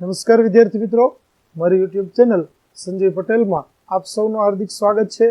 નમસ્કાર વિદ્યાર્થી મિત્રો. મારી યુટ્યુબ ચેનલ સંજય પટેલમાં આપ સૌનું હાર્દિક સ્વાગત છે.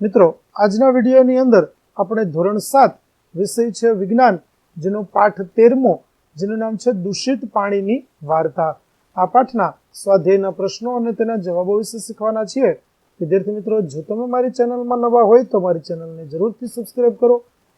મિત્રો, આજના વિડીયોની અંદર આપણે ધોરણ સાત વિષય છે વિજ્ઞાન, જેનો પાઠ તેરમો, જેનું નામ છે દૂષિત પાણીની વાર્તા. આ પાઠના સ્વાધ્યાયના પ્રશ્નો અને તેના જવાબો વિશે શીખવાના છીએ. વિદ્યાર્થી મિત્રો, જો તમે મારી ચેનલમાં નવા હોય તો મારી ચેનલને જરૂરથી સબસ્ક્રાઈબ કરો.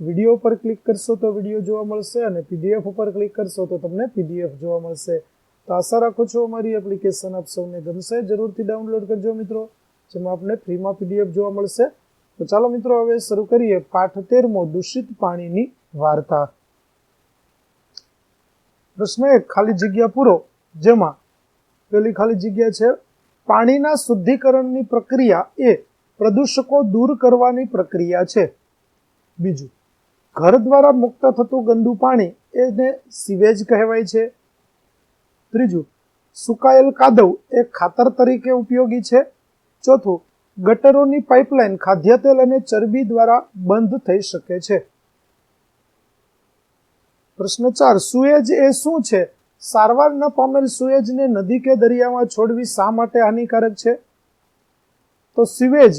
વીડિયો પર ક્લિક કરશો તો વીડિયો જોવા મળશે અને પીડીએફ ઉપર ક્લિક કરશો તો તમને પીડીએફ જોવા મળશે. તો આશા રાખું છું અમારી એપ્લિકેશન આપ સૌને ગમશે. જરૂરથી ડાઉનલોડ કરજો મિત્રો, જેમાં આપને ફ્રીમાં પીડીએફ જોવા મળશે. તો ચાલો મિત્રો, હવે શરૂ કરીએ પાઠ તેરમો, દૂષિત પાણીની વાર્તા. પ્રશ્ન એક, ખાલી જગ્યા પૂરો. જેમાં પેલી ખાલી જગ્યા છે, પાણીના શુદ્ધિકરણની પ્રક્રિયા એ પ્રદૂષકો દૂર કરવાની પ્રક્રિયા છે. બીજું ઘર દ્વારા મુક્ત થતું ગંદુ પાણી એને સિવેજ કહેવાય છે. ત્રીજું, સુકાયેલ કાદવ એ ખાતર તરીકે ઉપયોગી છે. ચોથું, ગટરોની પાઇપલાઇન ખાદ્ય તેલ અને ચરબી દ્વારા બંધ થઈ શકે છે. પ્રશ્ન ચાર, સુએજ એ શું છે? સારવાર ન પામેલ સુએજને નદી કે દરિયામાં છોડવી શા માટે હાનિકારક છે? તો સિવેજ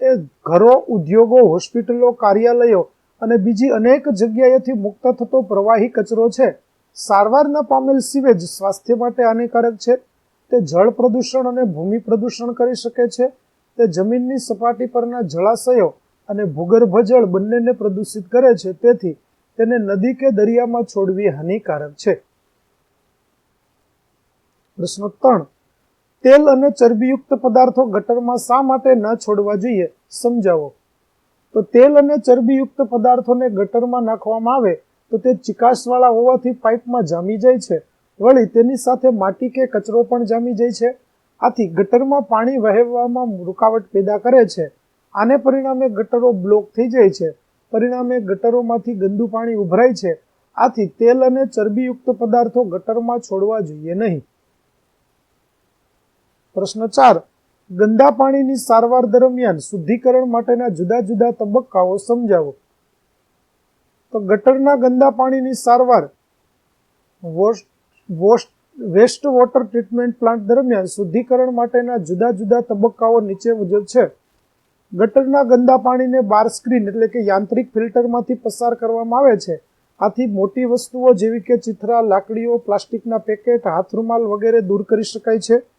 એ ઘરો, ઉદ્યોગો, હોસ્પિટલો, કાર્યાલયો અને બીજી અનેક જગ્યાએથી મુક્ત થતો પ્રવાહી કચરો છે. સારવાર ન પામેલ સિવેજ સ્વાસ્થ્ય માટે હાનિકારક છે. તે જળ પ્રદૂષણ અને ભૂમિ પ્રદૂષણ કરી શકે છે. તે જમીનની સપાટી પરના જળાશયો અને ભૂગર્ભ જળ બંનેને પ્રદૂષિત કરે છે. તેથી તેને નદી કે દરિયામાં છોડવી હાનિકારક છે. પ્રશ્ન ત્રણ. તેલ અને ચરબીયુક્ત પદાર્થો ગટરમાં શા માટે ન છોડવા જોઈએ? સમજાવો. તો તેલ અને ચરબીયુક્ત પદાર્થોને ગટરમાં નાખવામાં આવે તો તે ચિકાસવાળા હોવાથી પાઇપમાં જામી જાય છે. વળી તેની સાથે માટી કે કચરો પણ જામી જાય છે. આથી ગટરમાં પાણી વહેવામાં રૂકાવટ પેદા કરે છે. આને પરિણામે ગટરો બ્લોક થઈ જાય છે. પરિણામે ગટરોમાંથી ગંદુ પાણી ઉભરાય છે. આથી તેલ અને ચરબીયુક્ત પદાર્થો ગટરમાં છોડવા જોઈએ નહીં. પ્રશ્ન ચાર. ગંદા પાણીની સારવાર દરમિયાન શુદ્ધિકરણ માટેના જુદા જુદા તબક્કાઓ સમજાવો. તો ગટરના ગંદા પાણીની સારવાર વેસ્ટ વોટર ટ્રીટમેન્ટ પ્લાન્ટ દરમિયાન શુદ્ધિકરણ માટેના જુદા જુદા તબક્કાઓ નીચે મુજબ છે. ગટરના ગંદા પાણીને બાર સ્ક્રીન એટલે કે યાંત્રિક ફિલ્ટરમાંથી પસાર કરવામાં આવે છે. આથી મોટી વસ્તુઓ જેવી કે ચિથરા, લાકડીઓ, પ્લાસ્ટિકના પેકેટ હાથ રૂમાલ વગેરે દૂર કરી શકાય છે.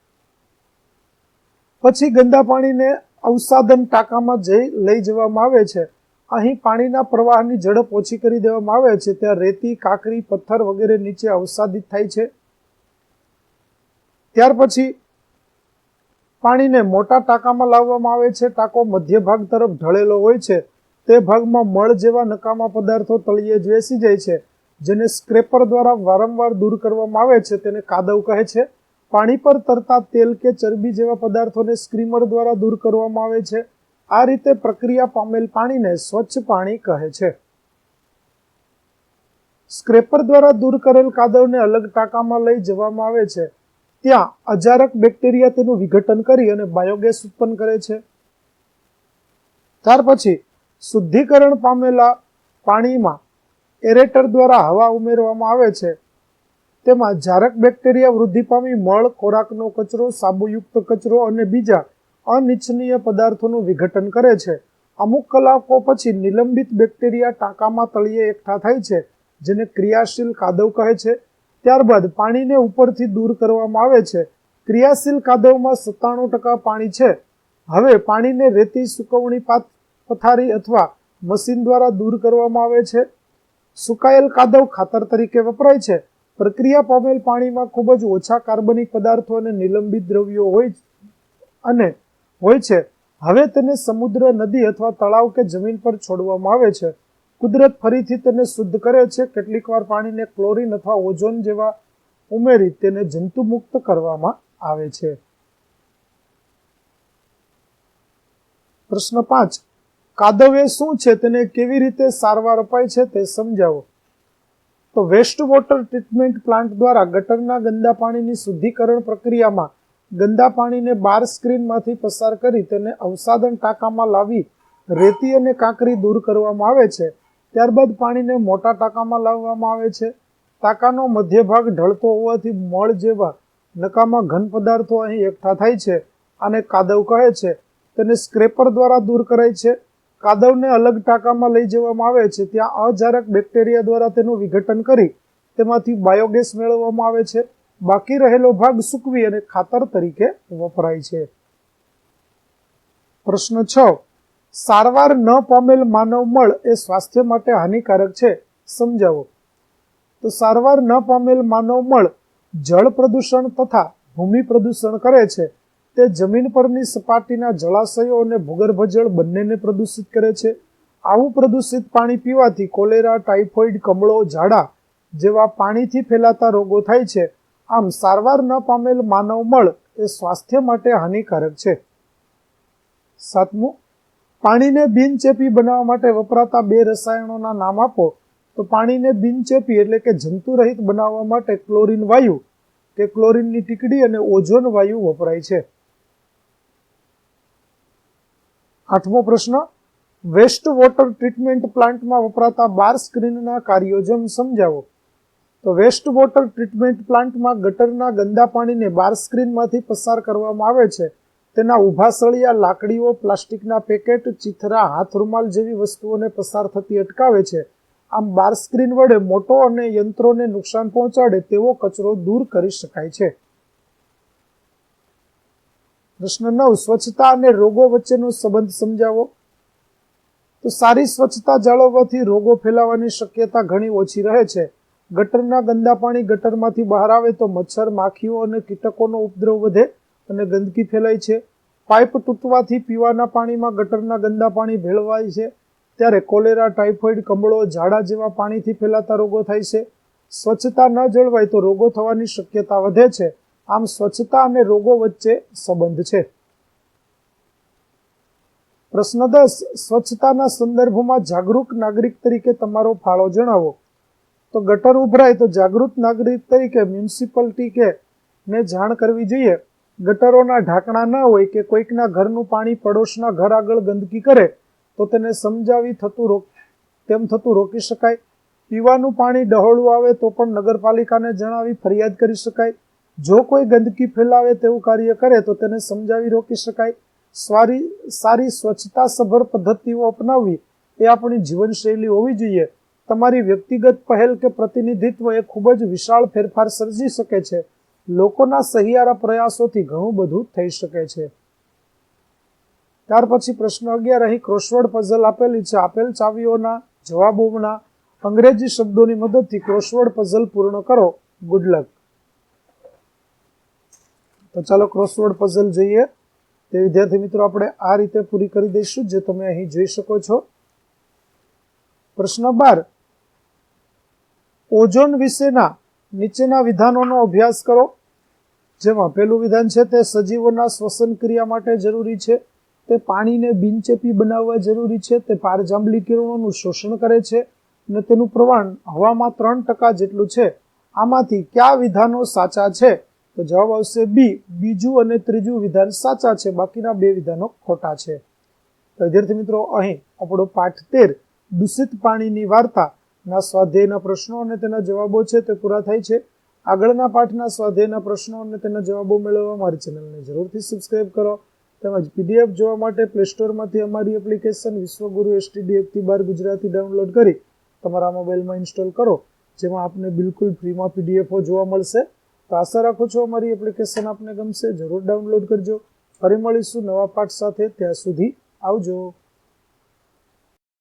પછી ગંદા પાણીને અવસાદન ટાંકામાં જઈ લઈ જવામાં આવે છે. અહીં પાણીના પ્રવાહની ઝડપ ઓછી કરી દેવામાં આવે છે. ત્યાં રેતી, કાકરી, પથ્થર વગેરે નીચે અવસાદિત થાય છે. ત્યાર પછી પાણીને મોટા ટાંકામાં લાવવામાં આવે છે. ટાંકો મધ્ય ભાગ તરફ ઢળેલો હોય છે. તે ભાગમાં મળ જેવા નકામા પદાર્થો તળિયે જ બેસી જાય છે, જેને સ્ક્રેપર દ્વારા વારંવાર દૂર કરવામાં આવે છે, તેને કાદવ કહે છે. પાણી પર તરતા તેલ કે ચરબી જેવા પદાર્થોને સ્ક્રીમર દ્વારા દૂર કરવામાં આવે છે. આ રીતે પ્રક્રિયા પામેલ પાણીને સ્વચ્છ પાણી કહે છે. સ્ક્રેપર દ્વારા દૂર કરેલ કાદવને અલગ ટાંકામાં લઈ જવામાં આવે છે. ત્યાં અજારક બેક્ટેરિયા તેનું વિઘટન કરી અને બાયોગેસ ઉત્પન્ન કરે છે. ત્યાર પછી શુદ્ધિકરણ પામેલા પાણીમાં એરેટર દ્વારા હવા ઉમેરવામાં આવે છે. તેમાં જારક બેક્ટેરિયા વૃદ્ધિ પામી મળ, ખોરાકનો કચરો, સાબુયુક્ત કચરો અને બીજા અનિચ્છનીય પદાર્થોનું વિઘટન કરે છે. અમુક કલાકો પછી નિલંબિત બેક્ટેરિયા ટાંકામાં તળિયે એકઠા થાય છે, જેને ક્રિયાશીલ કાદવ કહે છે. ત્યારબાદ પાણીને ઉપરથી દૂર કરવામાં આવે છે. ક્રિયાશીલ કાદવમાં સત્તાણું ટકા પાણી છે. હવે પાણીને રેતી, સુકવણી પથારી અથવા મશીન દ્વારા દૂર કરવામાં આવે છે. સુકાયેલ કાદવ ખાતર તરીકે વપરાય છે. પ્રક્રિયા પામેલ પાણીમાં ખૂબ જ ઓછા કાર્બનિક પદાર્થો અને નિલંબિત દ્રવ્યો હોય અને હોય છે. હવે તેને સમુદ્ર નદી અથવા તળાવ કે જમીન પર છોડવામાં આવે છે. કુદરત ફરીથી તેને શુદ્ધ કરે છે. કેટલીક વાર પાણીને ક્લોરીન અથવા ઓઝોન જેવા ઉમેરી તેને જંતુમુક્ત કરવામાં આવે છે. પ્રશ્ન પાંચ. કાદવ એ શું છે? તેને કેવી રીતે સારવાર અપાય છે તે સમજાવો. તો વેસ્ટ વોટર ટ્રીટમેન્ટ પ્લાન્ટ દ્વારા ગટરના ગંદા પાણીની શુદ્ધિકરણ પ્રક્રિયામાં ગંદા પાણીને બાર સ્ક્રીનમાંથી પસાર કરી તેને અવસાદન ટાંકામાં લાવી રેતી અને કાંકરી દૂર કરવામાં આવે છે. ત્યારબાદ પાણીને મોટા ટાંકામાં લાવવામાં આવે છે. ટાંકાનો મધ્ય ભાગ ઢળતો હોવાથી મળ જેવા નકામા ઘન પદાર્થો અહીં એકઠા થાય છે આને કાદવ કહે છે. તેને સ્ક્રેપર દ્વારા દૂર કરાય છે. કાદવને અલગ ટાંકામાં લઈ જવામાં આવે છે. ત્યાં અજારક બેક્ટેરિયા દ્વારા તેનું વિઘટન કરી તેમાંથી બાયોગેસ મેળવવામાં આવે છે. બાકી રહેલો ભાગ સૂકવી અને ખાતર તરીકે વપરાય છે. પ્રશ્ન છ. સારવાર ન પામેલ માનવ મળ એ સ્વાસ્થ્ય માટે હાનિકારક છે. સમજાવો. તો સારવાર ન પામેલ માનવ મળ જળ પ્રદૂષણ તથા ભૂમિ પ્રદૂષણ કરે છે. તે જમીન પરની સપાટીના જળાશયો અને ભૂગર્ભ જળ બંનેને પ્રદૂષિત કરે છે. આવું પ્રદૂષિત પાણી પીવાથી કોલેરા, ટાઇફોઇડ, કમળો, ઝાડા જેવા પાણીથી ફેલાતા રોગો થાય છે. આમ સારવાર ન પામેલ માનવ મળ એ સ્વાસ્થ્ય માટે હાનિકારક છે. સાતમું, પાણીને બિનચેપી બનાવવા માટે વપરાતા બે રસાયણોના નામ આપો. તો પાણીને બિનચેપી એટલે કે જંતુરહિત બનાવવા માટે ક્લોરીન વાયુ. કે ક્લોરીનની ટીકડી અને ઓઝોન વાયુ વપરાય છે. આઠમો પ્રશ્ન વેસ્ટ વોટર ટ્રીટમેન્ટ પ્લાન્ટમાં વપરાતા બાર સ્ક્રીનના કાર્યોજમ સમજાવો. તો વેસ્ટ વોટર ટ્રીટમેન્ટ પ્લાન્ટમાં ગટરના ગંદા પાણીને બાર સ્ક્રીનમાંથી પસાર કરવામાં આવે છે. તેના ઊભા સળિયા લાકડીઓ, પ્લાસ્ટિકના પેકેટ, ચિથરા હાથ રૂમાલ જેવી વસ્તુઓને પસાર થતી અટકાવે છે. આમ બાર સ્ક્રીન વડે મોટો અને યંત્રોને નુકસાન પહોંચાડે તેવો કચરો દૂર કરી શકાય છે. પ્રશ્ન નવ સ્વચ્છતા અને રોગો વચ્ચેનો સંબંધ સમજાવો. તો સારી સ્વચ્છતા જાળવવાથી રોગો ફેલાવાની શક્યતા ઘણી ઓછી રહે છે. ગટરના ગંદા પાણી ગટરમાંથી બહાર આવે તો મચ્છર, માખીઓ અને કીટકોનો ઉપદ્રવ વધે અને ગંદકી ફેલાય છે. પાઇપ તૂટવાથી પીવાના પાણીમાં ગટરના ગંદા પાણી ભેળવાય છે. ત્યારે કોલેરા, ટાઇફોઇડ, કમળો, ઝાડા જેવા પાણીથી ફેલાતા રોગો થાય છે. સ્વચ્છતા ન જળવાય તો રોગો થવાની શક્યતા વધે છે. આમ સ્વચ્છતા અને રોગો વચ્ચે સંબંધ છે. પ્રશ્ન દસ, સ્વચ્છતાના સંદર્ભમાં જાગૃત નાગરિક તરીકે તમારો ફાળો જણાવો. તો ગટર ઉભરાય તો જાગૃત નાગરિક તરીકે મ્યુનિસિપાલિટી કે ને જાણ કરવી જોઈએ. ગટરોના ઢાંકણા ન હોય કે કોઈકના ઘરનું પાણી પડોશના ઘર આગળ ગંદકી કરે, તો તેને સમજાવી થતું રોક તેમ થતું રોકી શકાય. પીવાનું પાણી ડહોળું આવે તો પણ નગરપાલિકાને જણાવી ફરિયાદ કરી શકાય. જો કોઈ ગંદકી ફેલાવે તેવું કાર્ય કરે, તો તેને સમજાવી રોકી શકાય. સારી સારી સ્વચ્છતા સભર પદ્ધતિઓ અપનાવવી એ આપણી જીવનશૈલી હોવી જોઈએ. તમારી વ્યક્તિગત પહેલ કે પ્રતિનિધિત્વ એ ખૂબ જ વિશાળ ફેરફાર સર્જી શકે છે. લોકોના સહિયારા પ્રયાસોથી ઘણું બધું થઈ શકે છે. ત્યાર પછી પ્રશ્ન અગિયાર. અહીં ક્રોસવર્ડ પઝલ આપેલી છે. આપેલ ચાવીઓના જવાબોના અંગ્રેજી શબ્દોની મદદથી ક્રોસવર્ડ પઝલ પૂર્ણ કરો. ગુડ લક તો ચાલો ક્રોસવર્ડ પઝલ જોઈએ. તે વિદ્યાર્થી મિત્રો, આપણે આ રીતે પૂરી કરી દઈશું, જે તમે અહીં જોઈ શકો છો. પ્રશ્ન બાર. ઓઝોન વિશેના નીચેના વિધાનોનો અભ્યાસ કરો. જેમાં પહેલું વિધાન છે, તે સજીવોના શ્વસન ક્રિયા માટે જરૂરી છે. તે પાણીને બિનચેપી બનાવવા જરૂરી છે. તે પારજાંબલી કિરણોનું શોષણ કરે છે. અને તેનું પ્રમાણ હવામાં ત્રણ ટકા જેટલું છે. આમાંથી કયા વિધાનો સાચા છે? તો જવાબ આવશે બી. બીજું અને ત્રીજું વિધાન સાચા છે, બાકીના બે વિધાનો ખોટા છે. તો વિદ્યાર્થી મિત્રો, અહીં આપણો પાઠ તેર, દૂષિત પાણીની વાર્તાના સ્વાધ્યાયના પ્રશ્નો અને તેના જવાબો છે તે પૂરા થાય છે. આગળના પાઠના સ્વાધ્યાયના પ્રશ્નો અને તેના જવાબો મેળવવા મારી ચેનલને જરૂરથી સબસ્ક્રાઇબ કરો. તેમજ પીડીએફ જોવા માટે પ્લે સ્ટોરમાંથી અમારી એપ્લિકેશન વિશ્વગુરુ એસટીડીએફથી બાર ગુજરાતી ડાઉનલોડ કરી તમારા મોબાઈલમાં ઇન્સ્ટોલ કરો, જેમાં આપને બિલકુલ ફ્રીમાં પીડીએફો જોવા મળશે. તો આશા રાખું છું અમારી એપ્લિકેશન આપને ગમશે. જરૂર ડાઉનલોડ કરજો. ફરી મળીશું નવા પાઠ સાથે. ત્યાં સુધી આવજો.